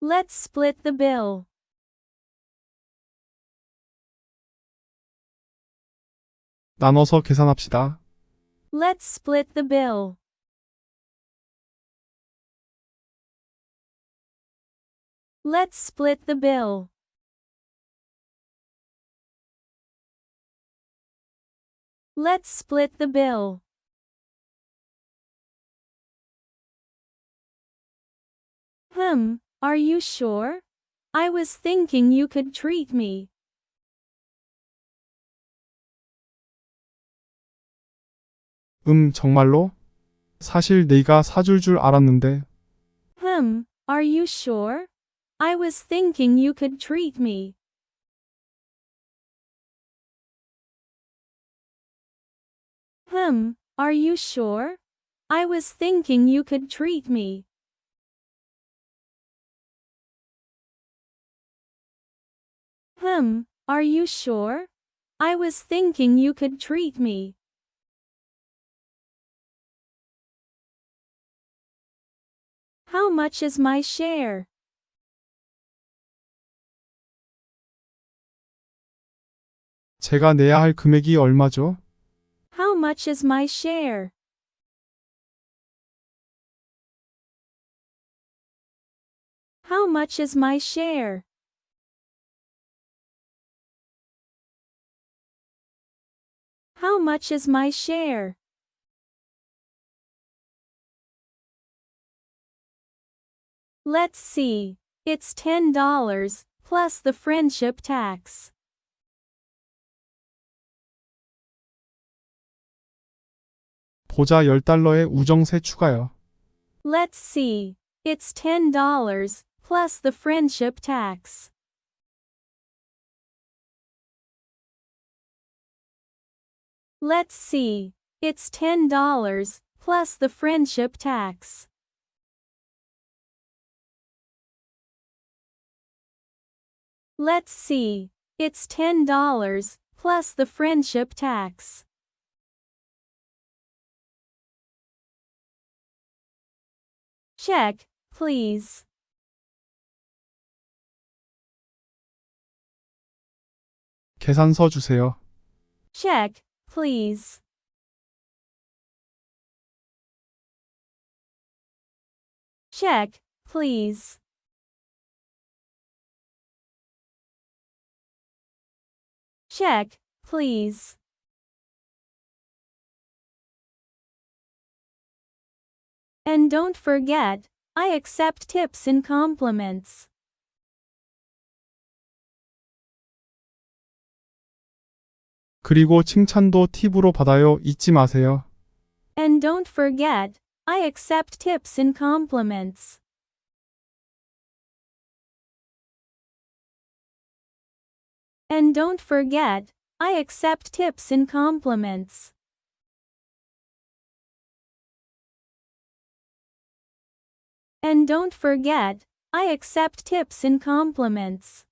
Let's split the bill. 나눠서 계산합시다. Let's split the bill. Let's split the bill. Let's split the bill. Hmm, are you sure? I was thinking you could treat me. 음, 정말로? 사실 네가 사줄 줄 알았는데. Hmm, are you sure? I was thinking you could treat me. Hmm, are you sure? I was thinking you could treat me. Hmm, are you sure? I was thinking you could treat me. How much is my share? 제가 내야 할 금액이 얼마죠? How much is my share? How much is my share? How much is my share? Let's see. It's $10 plus the friendship tax. 보자 10달러의 우정세 추가요. Let's see. It's $10 plus the friendship tax. Let's see. It's $10 plus the friendship tax. Let's see. It's $10 plus the friendship tax. Check, please. 계산서 주세요. Check, please. Check, please. Check, please. And don't forget, I accept tips and compliments. 그리고 칭찬도 팁으로 받아요. 잊지 마세요. And don't forget, I accept tips and compliments. And don't forget, I accept tips and compliments. And don't forget, I accept tips and compliments.